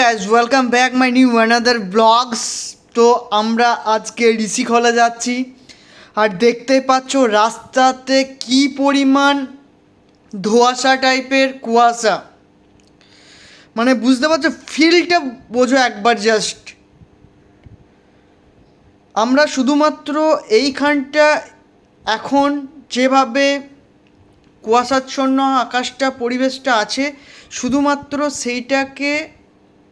Guys welcome back my new another vlogs তো আমরা আজকে ঋষিখোলা যাচ্ছি। আর দেখতেই পাচ্ছ রাস্তাতে কি পরিমাণ ধোঁয়াশা টাইপের, কুয়াশা। মানে বুঝতে পারছ ফিলটা বোঝো একবার জাস্ট আমরা শুধুমাত্র এইখানটা এখন যেভাবে কুয়াশাচ্ছন্ন আকাশটা, পরিবেশটা আছে, শুধুমাত্র সেইটাকে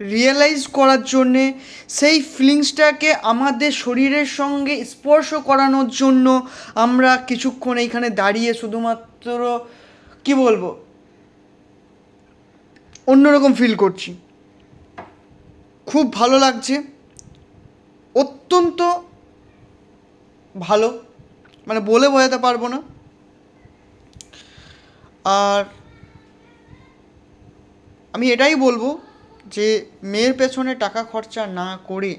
রিয়েলাইজ করার জন্যে, সেই ফিলিংসটাকে আমাদের শরীরের সঙ্গে স্পর্শ করানোর জন্য আমরা কিছুক্ষণ এইখানে দাঁড়িয়ে শুধুমাত্র, কি বলব? অন্যরকম ফিল করছি। খুব ভালো লাগছে। অত্যন্ত ভালো। মানে বলে বোঝাতে পারব না। আর আমি এটাই বলব যে মেয়ের পেছনে টাকা খরচা না করে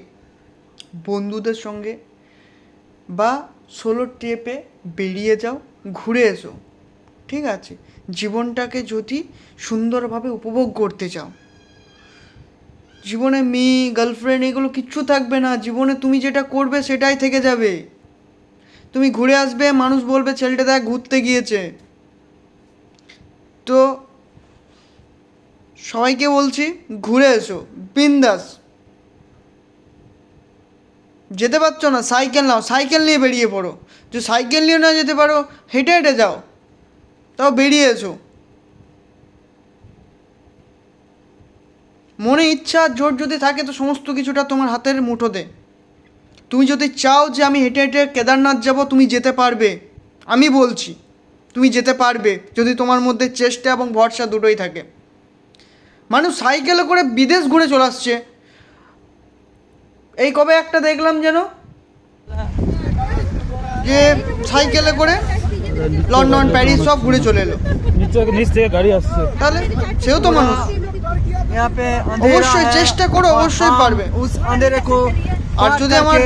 বন্ধুদের সঙ্গে বা সোলো ট্রিপে বেরিয়ে যাও, ঘুরে এসো, ঠিক আছে? জীবনটাকে যদি সুন্দরভাবে উপভোগ করতে চাও। জীবনে মেয়ে গার্লফ্রেন্ড এগুলো কিচ্ছু থাকবে না। জীবনে তুমি যেটা করবে সেটাই থেকে যাবে। তুমি ঘুরে আসবে, মানুষ বলবে, ছেলেটা দেখ ঘুরতে গিয়েছে তো সবাইকে বলছি, ঘুরে এসো, বিন্দাস। যেতে পারছ না, সাইকেল নাও, সাইকেল নিয়ে বেরিয়ে পড়ো। যে সাইকেল নিয়ে না যেতে পারো, হেঁটে হেঁটে যাও। তাও বেরিয়ে এসো। মনে ইচ্ছা জোর যদি থাকে, তো সমস্ত কিছুটা তোমার হাতের মুঠোতে তুমি যদি চাও যে আমি হেঁটে হেঁটে কেদারনাথ যাব, তুমি যেতে পারবে। আমি বলছি, তুমি যেতে পারবে যদি তোমার মধ্যে চেষ্টা এবং ভরসা দুটোই থাকে। মানুষ সাইকেলে করে বিদেশ ঘুরে চলে আসছে। এই কবে একটা দেখলাম যেন যে সাইকেলে করে লন্ডন প্যারিস সব ঘুরে চলে এলো। থেকে গাড়ি আসছে। তাহলে সেও তো মানুষ। অবশ্যই চেষ্টা করো অবশ্যই পারবে। আর যদি আমার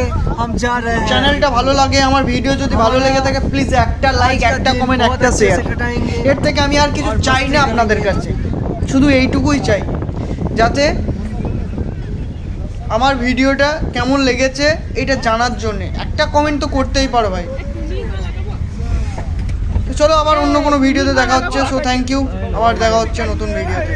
চ্যানেলটা ভালো লাগে আমার ভিডিও যদি ভালো লেগে থাকে প্লিজ একটা লাইক একটা কমেন্ট একটা শেয়ার এর থেকে আমি আর কিছু চাই না আপনাদের কাছে। শুধু এইটুকুই চাই, যাতে আমার ভিডিওটা কেমন লেগেছে এটা জানার জন্যে। একটা কমেন্ট তো করতেই পারো ভাই। চলো আবার অন্য কোনো ভিডিওতে দেখা হচ্ছে সো থ্যাংক ইউ আবার দেখা হচ্ছে নতুন ভিডিওতে।